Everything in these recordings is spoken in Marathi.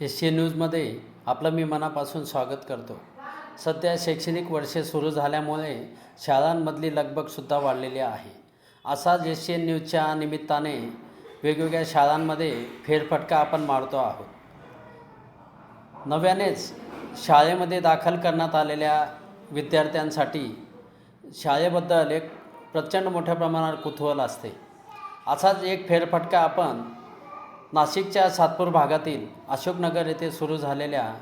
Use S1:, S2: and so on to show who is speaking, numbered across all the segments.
S1: एस सी न्यूजमध्ये आपलं मी मनापासून स्वागत करतो. सध्या शैक्षणिक वर्षे सुरू झाल्यामुळे शाळांमधली लगबगसुद्धा वाढलेली आहे. असाच एस सी एन न्यूजच्या निमित्ताने वेगवेगळ्या शाळांमध्ये फेरफटका आपण मारतो आहोत. नव्यानेच शाळेमध्ये दाखल करण्यात आलेल्या विद्यार्थ्यांसाठी शाळेबद्दल एक प्रचंड मोठ्या प्रमाणात कुतूहल असते. असाच एक फेरफटका आपण नाशिकच्या सातपूर भागातील अशोकनगर येथे सुरू झालेल्या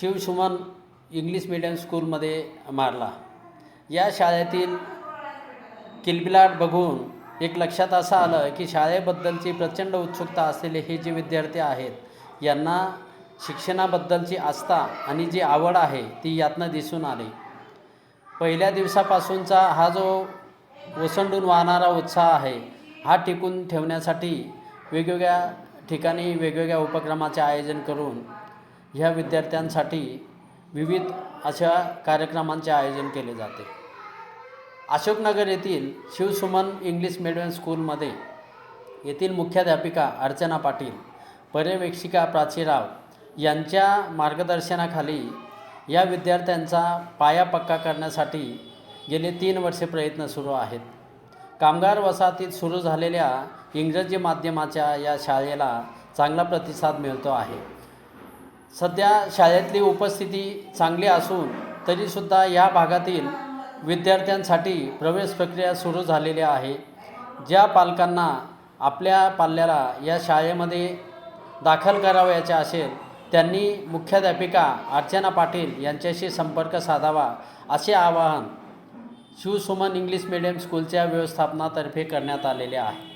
S1: शिवसुमन इंग्लिश मीडियम स्कूलमध्ये मारला. या शाळेतील किलबिलाट बघून एक लक्षात असं आलं की शाळेबद्दलची प्रचंड उत्सुकता असलेले हे जे विद्यार्थी आहेत यांना शिक्षणाबद्दलची आस्था आणि जी आवड आहे ती यातनं दिसून आली. पहिल्या दिवसापासूनचा हा जो ओसंडून वाहणारा उत्साह आहे हा टिकून ठेवण्यासाठी वेगवेगळ्या ठिकाणी वेगवेगळ्या उपक्रमाचे आयोजन करून ह्या विद्यार्थ्यांसाठी विविध अशा कार्यक्रमांचे आयोजन केले जाते. अशोकनगर येथील शिवसुमन इंग्लिश मिडियम स्कूलमध्ये येथील मुख्याध्यापिका अर्चना पाटील पर्यवेक्षिका प्राची राव यांच्या मार्गदर्शनाखाली या विद्यार्थ्यांचा पाया पक्का करण्यासाठी गेले तीन वर्षे प्रयत्न सुरू आहेत. कामगार वसाहतीत सुरू झालेल्या इंग्रजी माध्यमाच्या या शाळेला चांगला प्रतिसाद मिळतो आहे. सध्या शाळेतली उपस्थिती चांगली असून तरीसुद्धा या भागातील विद्यार्थ्यांसाठी प्रवेश प्रक्रिया सुरू झालेली आहे. ज्या पालकांना आपल्या पाल्याला या शाळेमध्ये दाखल करावयाचे असेल त्यांनी मुख्याध्यापिका अर्चना पाटील यांच्याशी संपर्क साधावा असे आवाहन शिवसुमन इंग्लिश मिडियम स्कूलच्या व्यवस्थापनातर्फे करण्यात आलेले आहे.